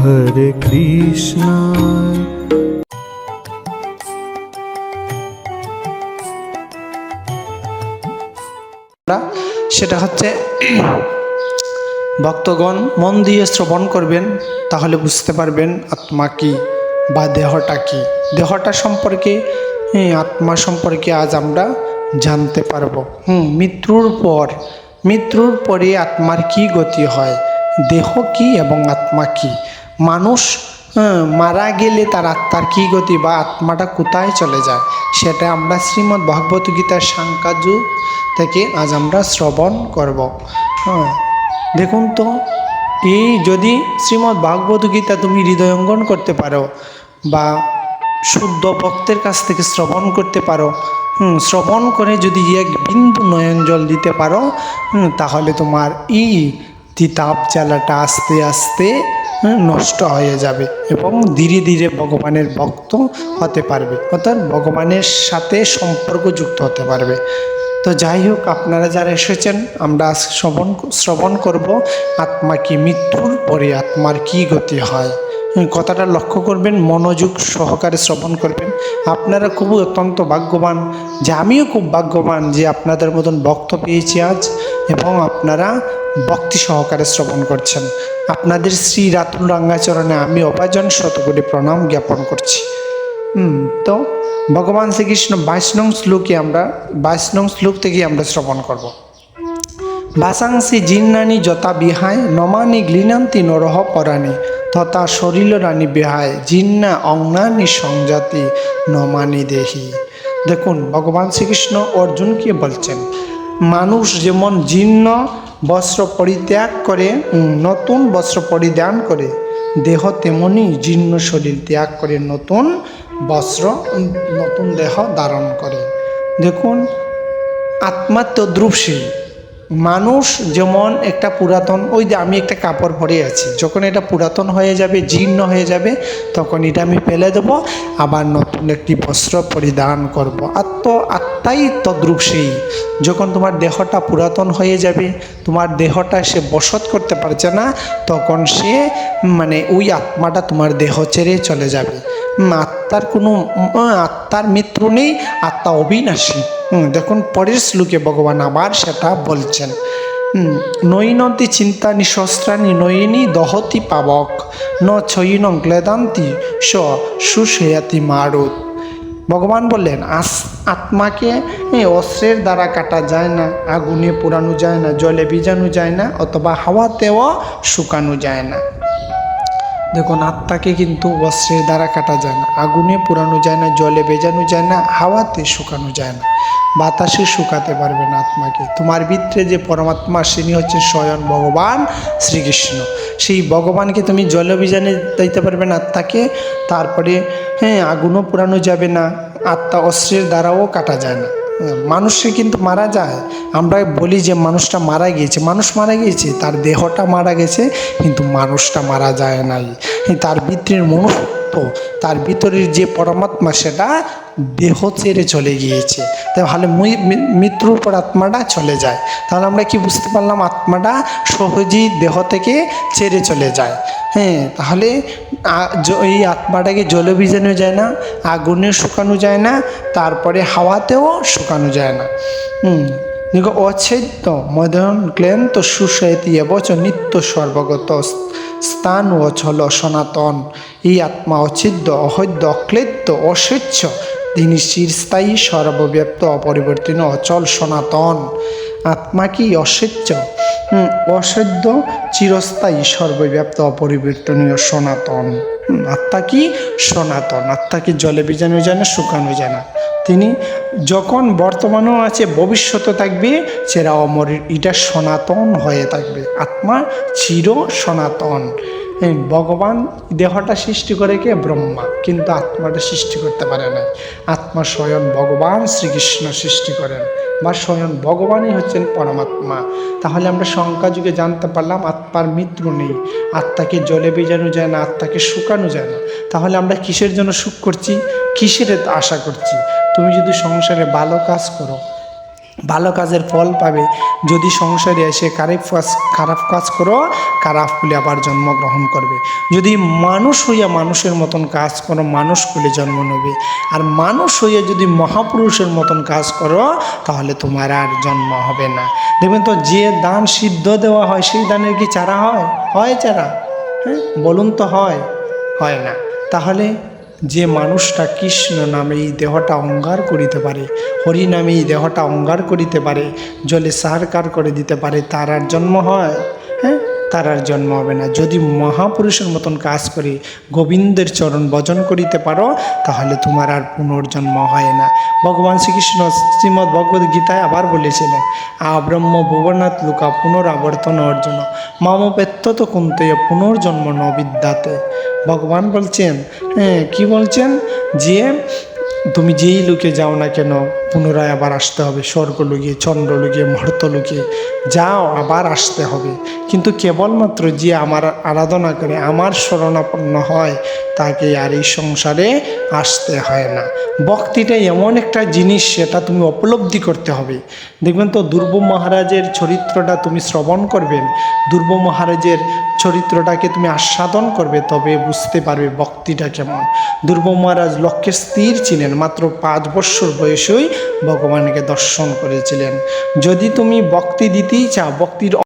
হরে কৃষ্ণ। সেটা হচ্ছে, ভক্তগণ মন দিয়ে শ্রবণ করবেন, তাহলে বুঝতে পারবেন আত্মা কি বা দেহটা কি। দেহটা সম্পর্কে আত্মা সম্পর্কে আজ আমরা জানতে পারব। হুম, মৃত্যুর পর, মৃত্যুর পরে আত্মার কি গতি হয়? দেহ কি এবং আত্মা কি? মানুষ হ্যাঁ, মারা গেলে তার আত্মার কী গতি বা আত্মাটা কোথায় চলে যায় সেটা আমরা শ্রীমদ্ ভগবত গীতার সাংকাজু থেকে আজ আমরা শ্রবণ করব। হ্যাঁ দেখুন তো এই যদি শ্রীমদ্ ভাগবত গীতা তুমি হৃদয়ঙ্গন করতে পারো বা শুদ্ধ ভক্তের কাছ থেকে শ্রবণ করতে পারো হুম, শ্রবণ করে যদি এক বিন্দু নয়ন জল দিতে পারো তাহলে তোমার এই তিতাপ জ্বালাটা আস্তে আস্তে নষ্ট হয়ে যাবে এবং ধীরে ধীরে ভগবানের ভক্ত হতে পারবে। অর্থাৎ ভগবানের সাথে সম্পর্কযুক্ত হতে পারবে। তো যাই হোক, আপনারা যারা এসেছেন, আমরা শ্রবণ শ্রবণ করব, আত্মা কি মৃত্যুর পরে আত্মার কি গতি হয়। কথাটা লক্ষ্য করবেন, মনোযোগ সহকারে শ্রবণ করবেন। আপনারা খুব অত্যন্ত ভাগ্যবান, যে আমিও খুব ভাগ্যবান যে আপনাদের মতন ভক্ত পেয়েছি আজ এবং আপনারা ভক্তি সহকারে শ্রবণ করছেন। আপনাদের শ্রী রাতুল রাঙ্গাচরণে আমি অভাজন শতকোটি প্রণাম জ্ঞাপন করছি। হুম, তো ভগবান শ্রীকৃষ্ণ বাইশ নং শ্লোকে আমরা বাইশ নং শ্লোক থেকে আমরা শ্রবণ করব। ভাসাংসি জিন্নানি যথা বিহায়, নমানি গ্লিনান্তি নরহ পরাণী, তথা শরীর রানী বিহায়, জিন্না অঙ্গানি সংজাতি নমানি দেহি। দেখুন, ভগবান শ্রীকৃষ্ণ অর্জুনকে বলছেন, মানুষ যেমন জীর্ণ বস্ত্র পরিত্যাগ করে নতুন বস্ত্র পরিধান করে। দেহ তেমনি জীর্ণ শরীর ত্যাগ করে, নতুন বস্ত্র নতুন দেহ ধারণ করে। দেখুন, আত্মা তদ্রুপসী মানুষ যেমন একটা পুরাতন, ওই যে আমি একটা কাপড় পরে আছি, যখন এটা পুরাতন হয়ে যাবে, জীর্ণ হয়ে যাবে, তখন এটা আমি ফেলে দেব, আবার নতুন একটি বস্ত্র পরিধান করব। আত্ম আত্মাই তদ্রুপসী যখন তোমার দেহটা পুরাতন হয়ে যাবে, তোমার দেহটা সে বসত করতে পারছে না, তখন সে মানে ওই আত্মাটা তোমার দেহ ছেড়ে চলে যাবে। আত্মার কোনো আত্মার মৃত্যু নেই, আত্মা অবিনাশী। দেখুন, পরের শ্লোকে ভগবান আবার সেটা বলছেন। নৈনতি চিন্তা নিশস্ত্রানি নয়িনী দহতি পাবক, ন ছয়িন ক্লেদান্তি স সুশেয়াতি মারুত। ভগবান বললেন, আস, আত্মাকে অস্ত্রের দ্বারা কাটা যায় না, আগুনে পোড়ানো যায় না, জলে ভিজানো যায় না, অথবা হাওয়াতেও শুকানো যায় না। দেখুন, আত্মাকে কিন্তু অস্ত্রের দ্বারা কাটা যায় না। আগুনে পোড়ানো যায় না, জলে ভেজানো যায় না, হাওয়াতে শুকানো যায় না। বাতাসে শুকাতে পারবে না আত্মাকে। তোমার ভিতরে যে পরমাত্মা, তিনি হচ্ছেন স্বয়ং ভগবান শ্রীকৃষ্ণ। সেই ভগবানকে তুমি জল অভিযানে দিতে পারবে না আত্মাকে, তারপরে হ্যাঁ আগুনও পোড়ানো যাবে না, আত্মা অস্ত্রের দ্বারাও কাটা যায় না। মানুষে কিন্তু মারা যায়। আমরা বলি যে মানুষটা মারা গিয়েছে। মানুষ মারা গিয়েছে, তার দেহটা মারা গেছে, কিন্তু মানুষটা মারা যায় নাই। তার ভিতরের মনুষ্যত্ব তার ভিতরের যে পরমাত্মা সেটা দেহ ছেড়ে চলে গিয়েছে। তাহলে মৃত্যুর পর আত্মাটা চলে যায়। তাহলে আমরা কি বুঝতে পারলাম আত্মাটা সহজেই দেহ থেকে ছেড়ে চলে যায়? হ্যাঁ তাহলে এই আত্মাটাকে জলে ভিজানো যায় না, আগুনে শুকানো যায় না, তারপরে হাওয়াতেও শুকানো যায় না। অচ্ছেদ্য মদন ক্লেন্ত সুশয়তি এবচ নিত্য সর্বগত স্থান অচল সনাতন। এই আত্মা অচিদ্য অহৈদ্য অক্লেদ্য অস্বচ্ছ তিনি চিরস্থায়ী সর্বব্যাপ্ত অপরিবর্তন অচল, সনাতন। আত্মা কি অসহ্য অসহ্য চিরস্থায়ী, সর্বব্যাপ্ত, অপরিবর্তনীয়, সনাতন। আত্মা কি সনাতন? আত্মা কি জলে ভিজানো যায় না, শুকানো যায় না? তিনি যখন বর্তমানেও আছে, ভবিষ্যতে থাকবে, সেরা অমর এটা সনাতন হয়ে থাকবে। আত্মা চির সনাতন। ভগবান দেহটা সৃষ্টি করে কে? ব্রহ্মা। কিন্তু আত্মাটা সৃষ্টি করতে পারে না। আত্মা স্বয়ং ভগবান শ্রীকৃষ্ণ সৃষ্টি করেন। বা স্বয়ং ভগবানই হচ্ছেন পরমাত্মা। তাহলে আমরা শঙ্কা যুগে জানতে পারলাম আত্মার মৃত্যু নেই। আত্মাকে জলে ভেজানো যায় না, আত্মাকে শুকানো যায় না। তাহলে আমরা কিসের জন্য সুখ করছি? কিসের আশা করছি? তুমি যদি সংসারে ভালো কাজ করো ভালো কাজের ফল পাবে। যদি সংসারে এসে খারাপ কাজ খারাপ কাজ করো, খারাপ ফুলে আবার জন্মগ্রহণ করবে। যদি মানুষ হইয়া মানুষের মতন কাজ করো, মানুষ কুলে জন্ম নেবে। আর মানুষ হইয়া যদি মহাপুরুষের মতন কাজ করো, তাহলে তোমার আর জন্ম হবে না। দেখবেন তো, যে দান সিদ্ধ দেওয়া হয়, সেই দানের কি চারা হয়? হয় চারা? হ্যাঁ বলুন তো হয় হয় না। তাহলে যে মানুষটা কৃষ্ণ নামে এই দেহটা অঙ্গার করিতে পারে, হরি এই দেহটা অঙ্গার করিতে পারে, জলে সারকার করে দিতে পারে, তার আর জন্ম হয়? হ্যাঁ তার আর জন্ম হবে না। যদি মহাপুরুষের মতন কাজ করে, গোবিন্দের চরণ ভজন করিতে পারো, তাহলে তোমার আর পুনর্জন্ম হয় না। ভগবান শ্রীকৃষ্ণ শ্রীমদ্ ভগবদ গীতায় আবার বলেছিলেন, আ ব্রহ্ম ভুবনাথ লুকা পুনরাবর্তন অর্জুন। মাম পেত্যত কুন্তে পুনর্জন্ম ন বিদ্যাতে ভগবান বলছেন হ্যাঁ কী বলছেন? যে তুমি যেই লোকে যাও না কেন, পুনরায় আবার আসতে হবে স্বর্গ লুকিয়ে চন্দ্র লুকিয়ে মহর্ত লুকিয়ে যাও, আবার আসতে হবে। কিন্তু কেবলমাত্র যে আমার আরাধনা করে, আমার শরণাপন্ন হয় তাকে আর এই সংসারে আসতে হয় না। ভক্তিটা এমন একটা জিনিস, সেটা তুমি উপলব্ধি করতে হবে। দেখবেন তো, দুর্ব মহারাজের চরিত্রটা তুমি শ্রবণ করবেন দুর্ব মহারাজের চরিত্রটাকে তুমি আস্বাদন করবে, তবে বুঝতে পারবে ভক্তিটা কেমন। দুর্ব মহারাজ লক্ষ্যে স্থির ছিলেন, মাত্র পাঁচ বৎসর বয়সেই ভগবানকে দর্শন করেছিলেন। যদি তুমি ভক্তি দিতেই চাও, ভক্তির